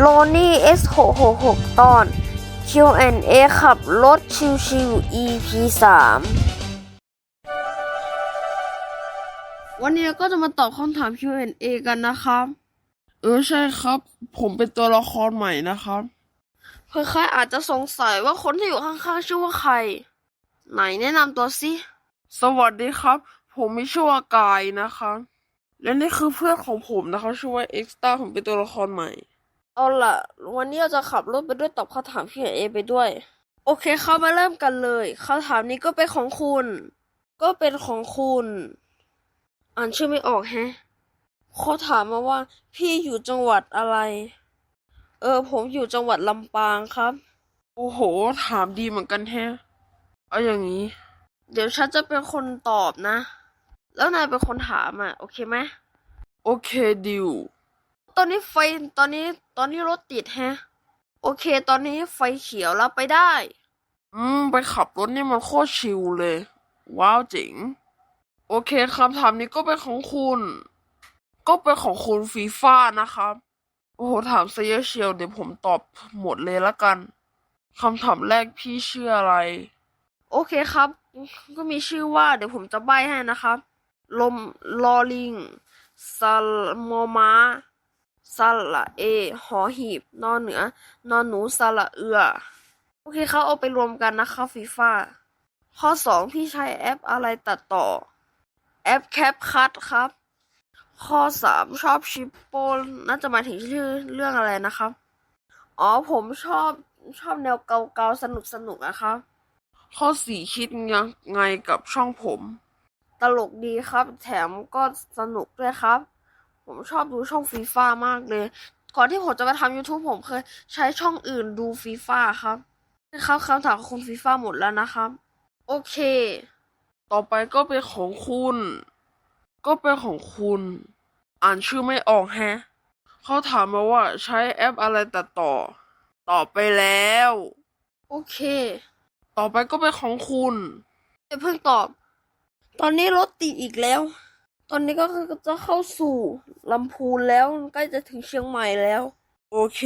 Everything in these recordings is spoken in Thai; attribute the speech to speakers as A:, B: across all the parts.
A: โลนี่ S666 ตอน Q&A ขับรถชิวๆ EP 3 วันนี้ก็จะมาตอบคำถาม Q&A กันนะครับ
B: เออใช่ครับ ผมเป็นตัวละครใหม่นะครับ
A: เพื่อใครอาจจะสงสัยว่าคนที่อยู่ข้างๆชื่อว่าใคร ไหนแนะนำตัวสิ
B: สวัสดีครับ ผมมีชื่อว่ากายนะครับและนี่คือเพื่อนของผมนะครับชื่อว่าเอ็กซ์ตาผมเป็นตัวละครใหม่
A: เอาล่ะ วันนี้เราจะขับรถไปด้วยตอบคำถาม Q&A ไปด้วย โอเคเข้ามาเริ่มกันเลยคำถามนี้ก็เป็นของคุณ ก็เป็นของคุณ อ่านชื่อไม่ออกแฮะเขาถามมาว่า พี่อยู่จังหวัดอะไร เออ ผมอยู่จังหวัดลำปางครับ
B: โอ้โห ถามดีเหมือนกันแฮะเอาอย่างนี้
A: เดี๋ยวฉันจะเป็นคนตอบนะ แล้วนายเป็นคนถามอะ โอเคไหม
B: โอเคดิว
A: ตอนนี้ไฟตอนนี้ตอนนี้รถติดแฮะ โอเค ตอนนี้ไฟเขียวแล้วไปได้
B: อืม ไปขับรถนี่มันโคตรชิลเลย ว้าวเจ๋ง โอเคคำถามนี้ก็เป็นของคุณ ก็เป็นของคุณฟีฟ่านะครับ โอ้โห ถามซะเยอะเชียวเดี๋ยวผมตอบหมดเลยละกันคำถามแรกพี่ชื่ออะไร
A: โอเคครับ ก็มีชื่อว่า เดี๋ยวผมจะใบให้นะครับ ลมลอลิงสลมอม้า สละเอ หอหีบ นอนเหนือ นอนหนูสละเอือ โอเคครับเอาไปรวมกันนะครับฟีฟ่าข้อสองพี่ใช้แอปอะไรตัดต่อ แอปแคปคัทครับ ข้อสามชอบชิปโปน่าจะหมายถึงชื่อเรื่องอะไรนะครับ อ๋อผมชอบชอบแนวเกาๆสนุกสนุกๆนะครับ
B: ข้อสี่คิดยังไงกับช่องผม
A: ตลกดีครับ แถมก็สนุกด้วยครับ ผมชอบดูช่องฟีฟ่ามากเลย ก่อนที่ผมจะมาทำ YouTube ผมเคยใช้ช่องอื่นดูฟีฟ่าครับนะครับคำถามของคุณฟีฟ่าหมดแล้วนะครับ โอเค
B: ต่อไปก็เป็นของคุณ ก็เป็นของคุณ อ่านชื่อไม่ออกแฮะเขาถามมาว่าใช้แอปอะไรตัดต่อ ตอบไปแล้ว
A: โอเค
B: ต่อไปก็เป็นของคุณ
A: อย่าเพิ่งตอบ ตอนนี้รถติดอีกแล้ว ตอนนี้ก็คือจะเข้าสู่ลำพูนแล้วใกล้จะถึงเชียงใหม่แล้ว
B: โอเค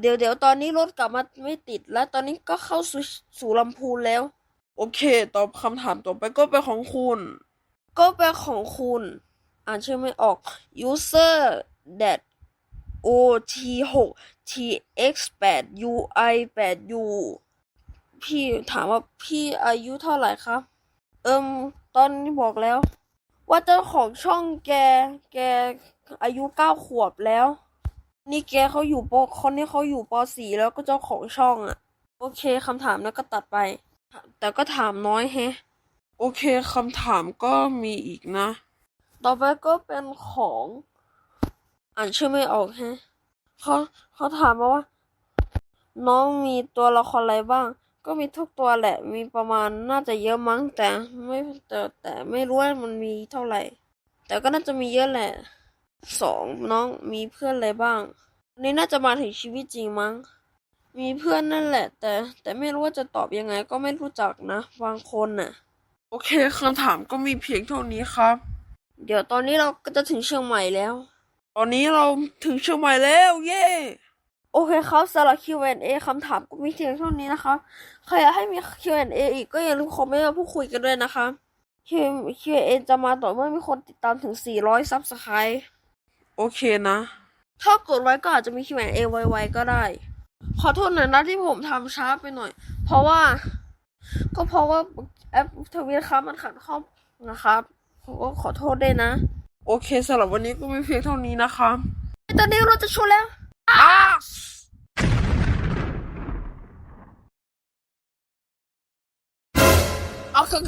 A: เดี๋ยวเดี๋ยวตอนนี้รถกลับมาไม่ติดแล้ว ตอนนี้ก็เข้าสู่สู่ลำพูนแล้ว
B: โอเค ตอบคำถามต่อไปก็เป็นของคุณ
A: ก็เป็นของคุณ อ่านชื่อไม่ออก user that o t 6 t x 8 u i 8 u พี่ถามว่าพี่อายุเท่าไหร่ครับ เอิมตอนนี้บอกแล้ว ว่าเจ้าของช่องแก แกอายุเก้าขวบแล้ว นี่แกเขาอยู่ปคนนี้เขาอยู่ปสี่แล้วก็เจ้าของช่องอะ โอเคคำถามแล้วก็ตัดไป แต่ก็ถามน้อยแฮะ
B: โอเคคำถามก็มีอีกนะ
A: ต่อไปก็เป็นของ อ่านชื่อไม่ออกแฮะเขาเขาถามมาว่า น้องมีตัวละครอะไรบ้าง ก็มีทุกตัวแหละ มีประมาณน่าจะเยอะมั้งแต่ไม่แต่แต่ไม่รู้ว่ามันมีเท่าไหร่ แต่ก็น่าจะมีเยอะแหละสองน้องมีเพื่อนอะไรบ้างอันนี้น่าจะมาถึงชีวิตจริงมั้ง มีเพื่อนนั่นแหละ แต่แต่ไม่รู้ว่าจะตอบยังไงก็ไม่รู้จักนะบางคนน่ะ
B: โอเคคำถามก็มีเพียงเท่านี้ครับ
A: เดี๋ยวตอนนี้เราก็จะถึงเชียงใหม่แล้ว
B: ตอนนี้เราถึงเชียงใหม่แล้ว เย้
A: โอเคครับสำหรับ Q&A คำถามก็มีเพียงเท่านี้นะคะใครอยากให้มี Q&A อีกก็อย่าลืมคอมเมนต์มาพูดคุยกันด้วยนะคะ Q- Q&A จะมาต่อเมื่อมีคนติดตามถึง 400 ซับสไครต์
B: โอเคนะ
A: ถ้ากดไว้ก็อาจจะมี Q&A ไวๆก็ได้ ขอโทษหน่อยนะที่ผมทำช้าไปหน่อย เพราะว่า ก็เพราะว่าแอปทวิตครับมันขัดข้องนะครับผมก็ขอโทษด้วยนะ
B: โอเคสำหรับวันนี้ก็มีเพียงเท่านี้นะครับ
A: ตอนนี้เราจะชนแล้ว
B: อ้าเอาข้า